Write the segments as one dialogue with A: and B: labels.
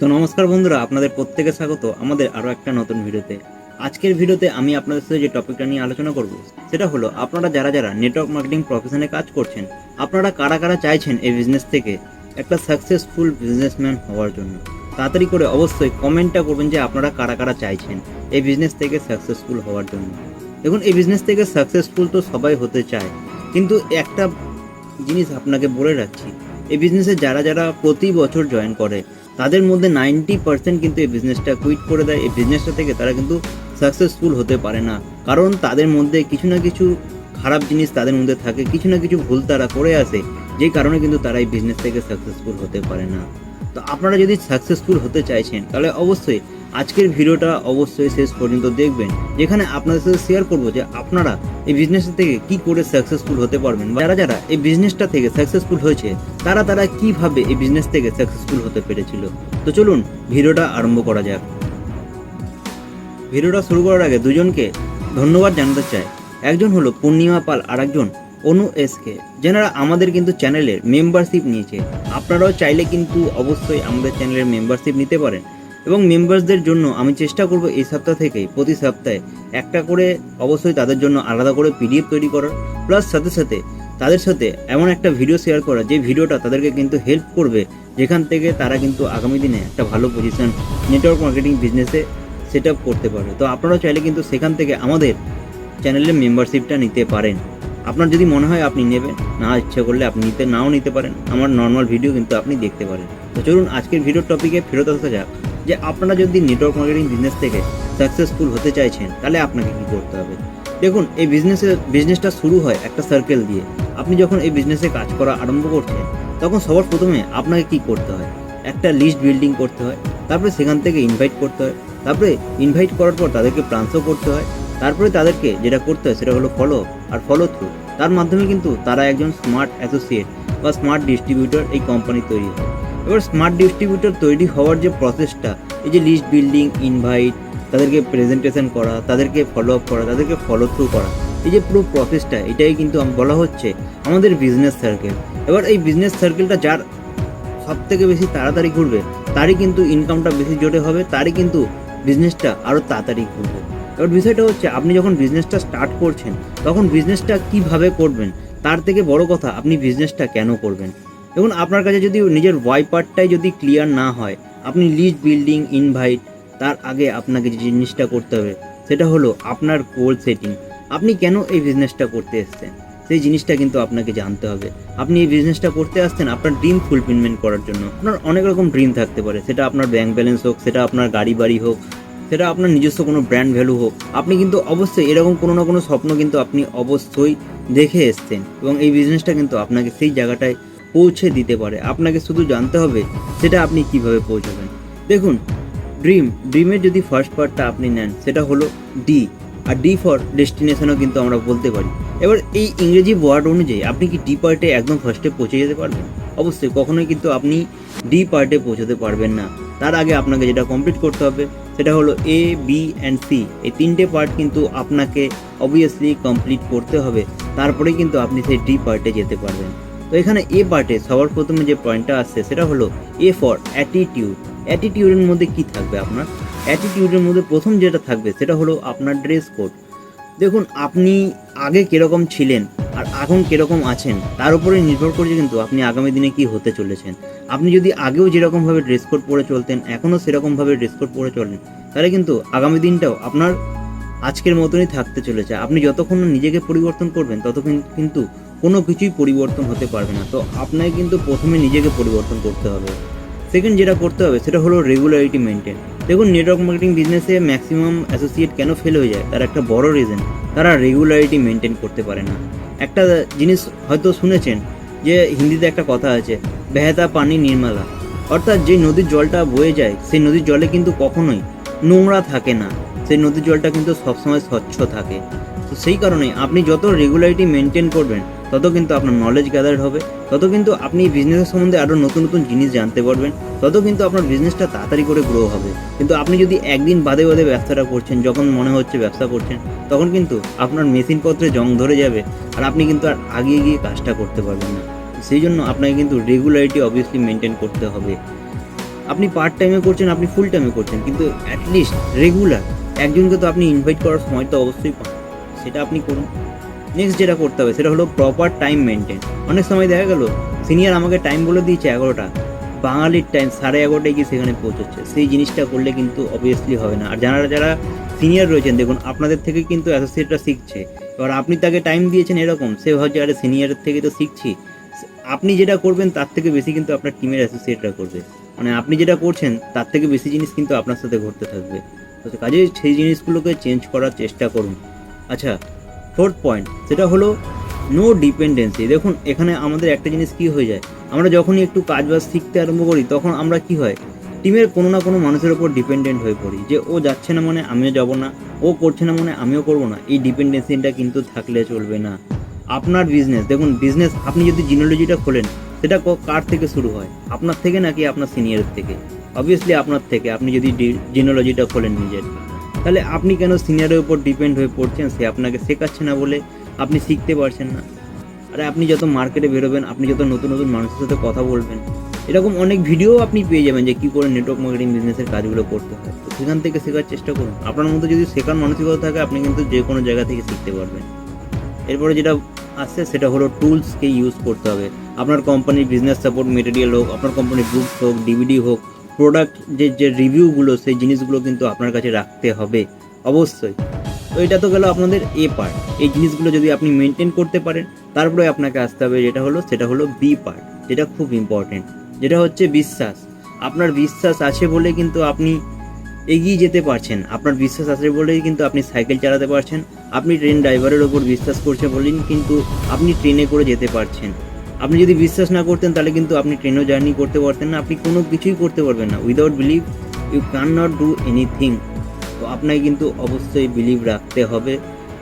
A: তো নমস্কার বন্ধুরা, আপনাদের প্রত্যেকে স্বাগত আমাদের আরও একটা নতুন ভিডিওতে। আজকের ভিডিওতে আমি আপনাদের সাথে যে টপিকটা নিয়ে আলোচনা করব, সেটা হলো আপনারা যারা যারা নেটওয়ার্ক মার্কেটিং প্রফেশনে কাজ করছেন, আপনারা কারা কারা চাইছেন এই বিজনেস থেকে? একটা সাকসেসফুল বিজনেসম্যান হওয়ার জন্য। তাড়াতাড়ি করে অবশ্যই কমেন্টটা করবেন যে আপনারা কারা কারা চাইছেন এই বিজনেস থেকে সাকসেসফুল হওয়ার জন্য। দেখুন, এই বিজনেস থেকে সাকসেসফুল তো সবাই হতে চায়, কিন্তু একটা জিনিস আপনাকে বলে রাখছি, এই বিজনেসে যারা যারা প্রতি বছর জয়েন করে তাদের মধ্যে নাইনটি পার্সেন্ট কিন্তু এই বিজনেসটা কুইট করে দেয়। এই বিজনেসটা থেকে তারা কিন্তু সাকসেসফুল হতে পারে না। কারণ তাদের মধ্যে কিছু না কিছু খারাপ জিনিস তাদের মধ্যে থাকে, কিছু না কিছু ভুল তারা করে আসে যে কারণে কিন্তু তারা এই বিজনেস থেকে সাকসেসফুল হতে পারে না। তো আপনারা যদি সাকসেসফুল হতে চাইছেন, তাহলে অবশ্যই আজকের ভিডিওটা অবশ্যই শেষ পর্যন্ত দেখবেন, যেখানে আপনাদের সাথে শেয়ার করব যে আপনারা এই বিজনেস থেকে কি করে সাকসেসফুল হতে পারবেন যারা যারা এই বিজনেসটা থেকে সাকসেসফুল হয়েছে, তারা তারা কীভাবে এই বিজনেস থেকে সাকসেসফুল হতে পেরেছিল। তো চলুন ভিডিওটা আরম্ভ করা যাক। ভিডিওটা শুরু করার আগে দুজনকে ধন্যবাদ জানাতে চাই। একজন হলো পূর্ণিমা পাল আর একজন অনু এসকে যেনারা আমাদের কিন্তু চ্যানেলের মেম্বারশিপ নিয়েছে। আপনারাও চাইলে কিন্তু অবশ্যই আমাদের চ্যানেলের মেম্বারশিপ নিতে পারেন। এবং মেম্বারসদের জন্য আমি চেষ্টা করব এই সপ্তাহ থেকেই, প্রতি সপ্তাহে একটা করে অবশ্যই তাদের জন্য আলাদা করে পিডিএফ তৈরি করার। প্লাস সাথে সাথে তাদের সাথে এমন একটা ভিডিও শেয়ার করা, যে ভিডিওটা তাদেরকে কিন্তু হেল্প করবে, যেখান থেকে তারা কিন্তু আগামী দিনে একটা ভালো পজিশন নেটওয়ার্ক মার্কেটিং বিজনেসে সেট আপ করতে পারে তো আপনারাও চাইলে কিন্তু সেখান থেকে আমাদের চ্যানেলের মেম্বারশিপটা নিতে পারেন। আপনার যদি মনে হয় আপনি নেবেন, না ইচ্ছা করলে আপনি নিতে, নাও নিতে পারেন। আমার নর্মাল ভিডিও কিন্তু আপনি দেখতে পারেন। তো চলুন আজকের ভিডিওর টপিকে ফেরত আসা যাক। যে আপনারা যদি নেটওয়ার্ক মার্কেটিং বিজনেস থেকে সাকসেসফুল হতে চাইছেন, তাহলে আপনাকে কী করতে হবে? দেখুন, এই বিজনেসের বিজনেসটা শুরু হয় একটা সার্কেল দিয়ে। আপনি যখন এই বিজনেসে কাজ করা আরম্ভ করছেন, তখন সবার প্রথমে আপনাকে কি করতে হয়? একটা লিস্ট বিল্ডিং করতে হয়, তারপরে সেখান থেকে ইনভাইট করতে হয়, তারপরে ইনভাইট করার পর তাদেরকে ট্রান্সফার করতে হয়, তারপরে তাদেরকে যেটা করতে হয় সেটা হলো ফলো আর ফলো থ্রু তার মাধ্যমে কিন্তু তারা একজন স্মার্ট অ্যাসোসিয়েট বা স্মার্ট ডিস্ট্রিবিউটর এই কোম্পানি তৈরি হয়। এবার স্মার্ট ডিস্ট্রিবিউটর তৈরি হওয়ার যে প্রসেসটা এই যে লিস্ট বিল্ডিং ইনভাইট তাদেরকে প্রেজেন্টেশন করা, তাদেরকে ফলো আপ করা, তাদেরকে ফলো থ্রু করা, এই যে পুরো প্রসেসটা এটাই কিন্তু বলা হচ্ছে আমাদের বিজনেস সার্কেল এবার এই বিজনেস সার্কেলটা যার সব থেকে বেশি তাড়াতাড়ি ঘুরবে, তারই কিন্তু ইনকামটা বেশি জোরে হবে, তারই কিন্তু বিজনেসটা আরও তাড়াতাড়ি ঘুরবে। এবার বিষয়টা হচ্ছে, আপনি যখন বিজনেসটা স্টার্ট করছেন, তখন বিজনেসটা কীভাবে করবেন, তার থেকে বড় কথা, আপনি বিজনেসটা কেন করবেন? দেখুন, আপনার কাছে যদি নিজের ওয়াই পার্টটাই যদি ক্লিয়ার না হয়, আপনি লিজ বিল্ডিং ইনভাইট তার আগে আপনাকে যে জিনিসটা করতে হবে, সেটা হলো আপনার গোল সেটিং আপনি কেন এই বিজনেসটা করতে এসছেন? সেই জিনিসটা কিন্তু আপনাকে জানতে হবে। আপনি এই বিজনেসটা করতে আসছেন আপনার ড্রিম ফুলফিলমেন্ট করার জন্য। আপনার অনেক রকম ড্রিম থাকতে পারে। সেটা আপনার ব্যাংক ব্যালেন্স হোক, সেটা আপনার গাড়ি বাড়ি হোক, সেটা আপনার নিজস্ব কোনো ব্র্যান্ড ভ্যালু হোক। আপনি কিন্তু অবশ্যই এরকম কোনো না কোনো স্বপ্ন কিন্তু আপনি অবশ্যই দেখে এসছেন। এবং এই বিজনেসটা কিন্তু আপনাকে সেই জায়গাটায় পৌঁছে দিতে পারে। আপনাকে শুধু জানতে হবে সেটা আপনি কীভাবে পৌঁছাবেন। দেখুন, ড্রিম, ড্রিমের যদি ফার্স্ট পার্টটা আপনি নেন, সেটা হলো ডি আর ডি ফর ডেস্টিনেশনও কিন্তু আমরা বলতে পারি। এবার এই ইংরেজি ওয়ার্ড অনুযায়ী আপনি কি ডি পার্টে একদম ফার্স্টে পৌঁছে যেতে পারবেন? অবশ্যই, কখনোই কিন্তু আপনি ডি পার্টে পৌঁছতে পারবেন না। তার আগে আপনাকে যেটা কমপ্লিট করতে হবে, সেটা হলো এ বি অ্যান্ড সি এই তিনটে পার্ট কিন্তু আপনাকে অবভিয়াসলি কমপ্লিট করতে হবে। তারপরে কিন্তু আপনি সেই ডি পার্টে যেতে পারবেন। তো এখানে এ পার্টে সবার প্রথমে যে পয়েন্টটা আসছে সেটা হলো এ ফর অ্যাটিটিউড অ্যাটিটিউডের মধ্যে কি থাকবে আপনার? অ্যাটিটিউডের মধ্যে প্রথম যেটা থাকবে, সেটা হলো আপনার ড্রেস কোড দেখুন, আপনি আগে কীরকম ছিলেন আর এখন কীরকম আছেন, তার উপরে নির্ভর করছে কিন্তু আপনি আগামী দিনে কি হতে চলেছেন। আপনি যদি আগেও যেরকমভাবে ড্রেস কোড পরে চলতেন এখনও সেরকমভাবে ড্রেস কোড পরে চলেন, তাহলে কিন্তু আগামী দিনটাও আপনার আজকের মতনই থাকতে চলেছে। আপনি যতক্ষণ নিজেকে পরিবর্তন করবেন, ততক্ষণ কিন্তু কোনো কিছুই পরিবর্তন হতে পারবে না। তো আপনাকে কিন্তু প্রথমে নিজেকে পরিবর্তন করতে হবে। সেকেন্ড যেটা করতে হবে, সেটা হলো রেগুলারিটি মেনটেন দেখুন নেটওয়ার্ক মার্কেটিং বিজনেসে ম্যাক্সিমাম অ্যাসোসিয়েট কেন ফেল হয়ে যায়? তার একটা বড় রিজন তারা রেগুলারিটি মেনটেন করতে পারে না। একটা জিনিস হয়তো শুনেছেন যে হিন্দিতে একটা কথা আছে, বেহেতা পানি নির্মলা। অর্থাৎ যে নদীর জলটা বয়ে যায়, সেই নদীর জলে কিন্তু কখনোই নোংরা থাকে না। সেই নদীর জলটা কিন্তু সবসময় স্বচ্ছ থাকে। তো সেই কারণে আপনি যত রেগুলারিটি মেনটেন করবেন তত কিন্তু আপনার নলেজ গ্যাদার হবে, তত কিন্তু আপনি বিজনেসের সম্বন্ধে আরও নতুন নতুন জিনিস জানতে পারবেন, তত কিন্তু আপনার বিজনেসটা তাড়াতাড়ি করে গ্রো হবে। কিন্তু আপনি যদি একদিন বাদে বাদে ব্যবসাটা করছেন, যখন মনে হচ্ছে ব্যবসা করছেন, তখন কিন্তু আপনার মেশিনপত্রে জং ধরে যাবে আর আপনি কিন্তু আর আগিয়ে গিয়ে কাজটা করতে পারবেন না। সেই জন্য আপনাকে কিন্তু রেগুলারিটি অবভিয়াসলি মেনটেন করতে হবে। আপনি পার্ট টাইমে করছেন, আপনি ফুল টাইমে করছেন, কিন্তু অ্যাটলিস্ট রেগুলার একজনকে তো আপনি ইনভাইট করার সময় তো অবশ্যই পান। সেটা আপনি করুন। নেক্সট যেটা করতে হবে, সেটা হলো প্রপার টাইম মেনটেন অনেক সময় দেখা গেল সিনিয়র আমাকে টাইম বলে দিয়েছে এগারোটা। বাঙালির টাইম সাড়ে এগারোটায় গিয়ে সেখানে পৌঁছচ্ছে। সেই জিনিসটা করলে কিন্তু অবভিয়াসলি হবে না। আর যারা যারা সিনিয়র রয়েছেন, দেখুন, আপনাদের থেকে কিন্তু অ্যাসোসিয়েটরা শিখছে। এবার আপনি তাকে টাইম দিয়েছেন এরকম, সে ভাবছে, আরে সিনিয়রের থেকে তো শিখছি। আপনি যেটা করবেন, তার থেকে বেশি কিন্তু আপনার টিমের অ্যাসোসিয়েটরা করবে। মানে আপনি যেটা করছেন, তার থেকে বেশি জিনিস কিন্তু আপনার সাথে ঘটতে থাকবে। তো কাজে সেই জিনিসগুলোকে চেঞ্জ করার চেষ্টা করুন। আচ্ছা ফোর্থ পয়েন্ট, সেটা হলো নো ডিপেন্ডেন্সি দেখুন, এখানে আমাদের একটা জিনিস কি হয়ে যায়? আমরা যখনই একটু কাজ বাজ শিখতে আরম্ভ করি, তখন আমরা কি হয়? টিমের কোনো না কোনো মানুষের ওপর ডিপেন্ডেন্ট হয়ে পড়ি যে, ও যাচ্ছে না মানে আমিও যাব না, ও করছে না মানে আমিও করব না। এই ডিপেন্ডেন্সিটা কিন্তু থাকলে চলবে না। আপনার বিজনেস দেখুন বিজনেস আপনি যদি জিনোলজিটা খোলেন, সেটা কার থেকে শুরু হয়? আপনার থেকে নাকি আপনার সিনিয়রের থেকে? অবভিয়াসলি আপনার থেকে, আপনি যদি জিনোলজিটা খোলেন নিজের। তাহলে আপনি কেন সিনিয়রের উপর ডিপেন্ড হয়ে পড়ছেন? সে আপনাকে শেখাচ্ছে না বলে আপনি শিখতে পারছেন না। আরে আপনি যত মার্কেটে বেরোবেন, আপনি যত নতুন নতুন মানুষের সাথে কথা বলবেন, এরকম অনেক ভিডিও আপনি পেয়ে যাবেন যে কী করে নেটওয়ার্ক মার্কেটিং বিজনেসের কাজগুলো করতে হয়। তো সেখান থেকে শেখার চেষ্টা করুন। আপনার মধ্যে যদি শেখার মানসিকতা থাকে, আপনি কিন্তু যে কোনো জায়গা থেকে শিখতে পারবেন। এরপরে যেটা আসছে, সেটা হলো টুলসকে ইউজ করতে হবে। আপনার কোম্পানির বিজনেস সাপোর্ট মেটেরিয়াল হোক, আপনার কোম্পানির বুকস হোক ডিভিডি হোক প্রোডাক্ট যে যে রিভিউগুলো সেই জিনিসগুলো কিন্তু আপনার কাছে রাখতে হবে, অবশ্যই। তো এটা তো গেল আপনাদের এ পার্ট এই জিনিসগুলো যদি আপনি মেনটেন করতে পারেন, তারপরে আপনাকে আসতে হবে যেটা হলো, সেটা হলো বি পার্ট যেটা খুব ইম্পর্টেন্ট যেটা হচ্ছে বিশ্বাস। আপনার বিশ্বাস আছে বলে কিন্তু আপনি এগিয়ে যেতে পারছেন। আপনার বিশ্বাস আছে বলেই কিন্তু আপনি সাইকেল চালাতে পারছেন। আপনি ট্রেন ড্রাইভারের ওপর বিশ্বাস করছে বলেই কিন্তু আপনি ট্রেনে করে যেতে পারছেন। আপনি যদি বিশ্বাস না করতেন, তাহলে কিন্তু আপনি ট্রেনও জার্নি করতে পারতেন না। আপনি কোনো কিছুই করতে পারবেন না। Without believe you can not do anything তো আপনাকে কিন্তু অবশ্যই বিলিভ রাখতে হবে।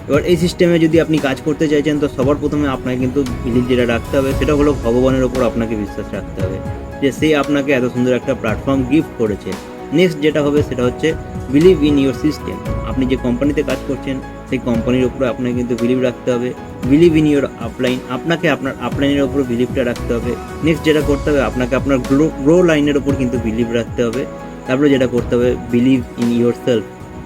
A: এবার এই সিস্টেমে যদি আপনি কাজ করতে চাইছেন, তো সবার প্রথমে আপনাকে কিন্তু বিলিভ যেটা রাখতে হবে, সেটা হলো ভগবানের ওপর আপনাকে বিশ্বাস রাখতে হবে। যে সে আপনাকে এত সুন্দর একটা প্ল্যাটফর্ম গিফট করেছে। নেক্সট যেটা হবে, সেটা হচ্ছে বিলিভ ইন ইউর সিস্টেম আপনি যে কোম্পানিতে কাজ করছেন, সেই কোম্পানির উপরে আপনাকে কিন্তু বিলিভ রাখতে হবে। বিলিভ ইন ইউর আপলাইন আপনাকে আপনার আপলাইনের ওপর বিলিভটা রাখতে হবে। নেক্সট যেটা করতে হবে, আপনাকে আপনার গ্রো গ্রো লাইনের ওপর কিন্তু বিলিভ রাখতে হবে। তারপরে যেটা করতে হবে বিলিভ ইন ইউর সেলফ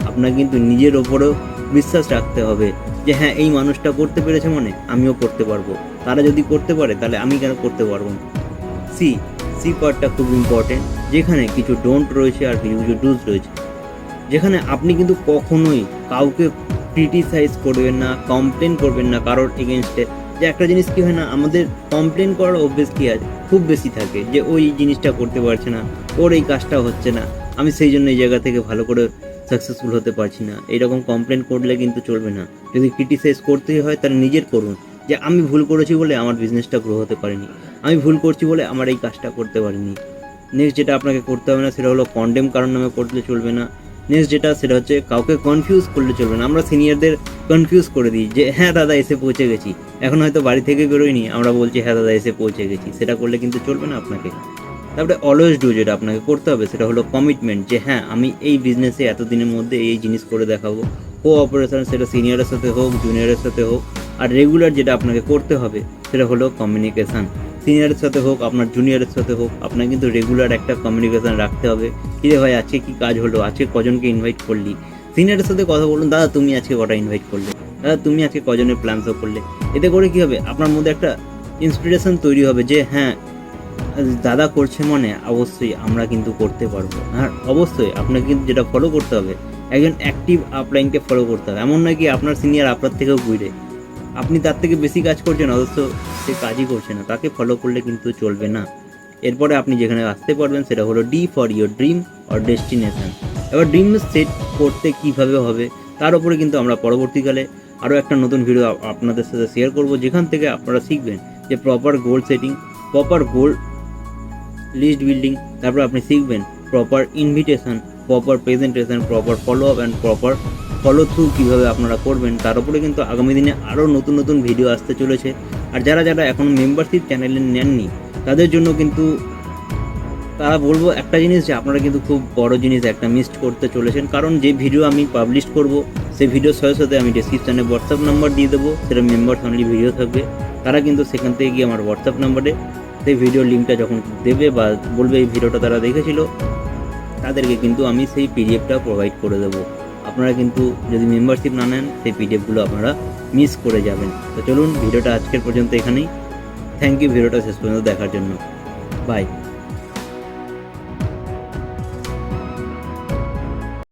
A: আপনাকে কিন্তু নিজের ওপরেও বিশ্বাস রাখতে হবে যে হ্যাঁ এই মানুষটা করতে পেরেছে মানে আমিও করতে পারব। তারা যদি করতে পারে, তাহলে আমি কেন করতে পারব না? সি সি পার্টটা খুব ইম্পর্টেন্ট যেখানে কিছু ডোন্ট রয়েছে আর কিছু কিছু ডুজ রয়েছে। যেখানে আপনি কিন্তু কখনোই কাউকে ক্রিটিসাইজ করবেন না কমপ্লেন করবেন না কারোর এগেনস্টে যে একটা জিনিস কী হয় না, আমাদের কমপ্লেন করার অভ্যেস কী আছে? খুব বেশি থাকে যে, ওই জিনিসটা করতে পারছে না, ওর এই কাজটা হচ্ছে না। আমি সেই জন্য এই জায়গা থেকে ভালো করে সাকসেসফুল হতে পারছি না। এরকম কমপ্লেন করলে কিন্তু চলবে না। যদি ক্রিটিসাইজ করতেই হয়, তাহলে নিজের করুন। যে, আমি ভুল করেছি বলে আমার বিজনেসটা গ্রো হতে পারেনি। আমি ভুল করছি বলে আমার এই কাজটা করতে পারিনি। নেক্সট যেটা আপনাকে করতে হবে না, সেটা হলো কন্ডেম কারণ নামে করলে চলবে না। নেক্সট যেটা সেটা হচ্ছে কাউকে কনফিউজ করলে চলবে না। আমরা সিনিয়রদের কনফিউজ করে দিই যে হ্যাঁ দাদা, এসে পৌঁছে গেছি। এখন হয়তো বাড়ি থেকে বেরোয়নি। আমরা বলছি হ্যাঁ দাদা, এসে পৌঁছে গেছি। সেটা করলে কিন্তু চলবে না আপনাকে। তারপরে অলওয়েজ ডু যেটা আপনাকে করতে হবে, সেটা হলো কমিটমেন্ট যে হ্যাঁ আমি এই বিজনেসে এতদিনের মধ্যে এই জিনিস করে দেখাবো। কো অপারেশন সেটা সিনিয়রের সাথে হোক জুনিয়রের সাথে হোক। আর রেগুলার যেটা আপনাকে করতে হবে, সেটা হলো কমিউনিকেশান সিনিয়রের সাথে হোক, আপনার জুনিয়রের সাথে হোক আপনার কিন্তু রেগুলার একটা কমিউনিকেশান রাখতে হবে। কি রে ভাই, আজকে কী কাজ হলো? আজকে কজনকে ইনভাইট করলি? সিনিয়রের সাথে কথা বলুন, দাদা তুমি আজকে কটা ইনভাইট করলে? দাদা তুমি আজকে কজনের প্ল্যানসও করলে? এতে করে কী হবে? আপনার মধ্যে একটা ইন্সপিরেশন তৈরি হবে যে হ্যাঁ দাদা করছে মানে অবশ্যই আমরা কিন্তু করতে পারব। হ্যাঁ অবশ্যই আপনাকে কিন্তু যেটা ফলো করতে হবে, একজন অ্যাক্টিভ আপলাইনকে ফলো করতে হবে। এমন নয় কি আপনার সিনিয়র আপনার থেকেও ঘুরে আপনি তার থেকে বেশি কাজ করছেন, অথচ সে কাজই করছে না। তাকে ফলো করলে কিন্তু চলবে না। এরপরে আপনি যেখানে আসতে পারবেন, সেটা হলো D for your dream or destination এবার ড্রিম সেট করতে কীভাবে হবে, তার উপরে কিন্তু আমরা পরবর্তীকালে আরও একটা নতুন ভিডিও আপনাদের সাথে শেয়ার করব, যেখান থেকে আপনারা শিখবেন যে proper goal setting proper goal list building তারপর আপনি শিখবেন proper invitation proper presentation proper follow up and proper follow through কীভাবে আপনারা করবেন, তার উপরে কিন্তু আগামী দিনে আরও নতুন নতুন ভিডিও আসতে চলেছে। আর যারা যারা এখন মেম্বারশিপ চ্যানেলে নেননি, তাদের জন্য কিন্তু তারা বলব একটা জিনিস যে আপনারা কিন্তু খুব বড় জিনিস একটা মিস করতে চলেছেন। কারণ যে ভিডিও আমি পাবলিশ করব সেই ভিডিও সাথে সাথে আমি ডিসক্রিপশানে হোয়াটসঅ্যাপ নাম্বার দিয়ে দেবো, সেটা মেম্বার্স অনলি ভিডিও থাকবে। তারা কিন্তু সেখান থেকে গিয়ে আমার হোয়াটসঅ্যাপ নাম্বারে সেই ভিডিও লিঙ্কটা যখন দেবে বা বলবে এই ভিডিওটা তারা দেখেছিল, তাদেরকে কিন্তু আমি সেই পিডিএফটা প্রোভাইড করে দেবো। আপনারা কিন্তু যদি মেম্বারশিপ না নেন, সেই পিডিএফগুলো আপনারা মিস করে যাবেন। তো চলুন, ভিডিওটা আজকের পর্যন্ত এখানেই। থ্যাংক ইউ ভিডিওটা শেষ পর্যন্ত দেখার জন্য। বাই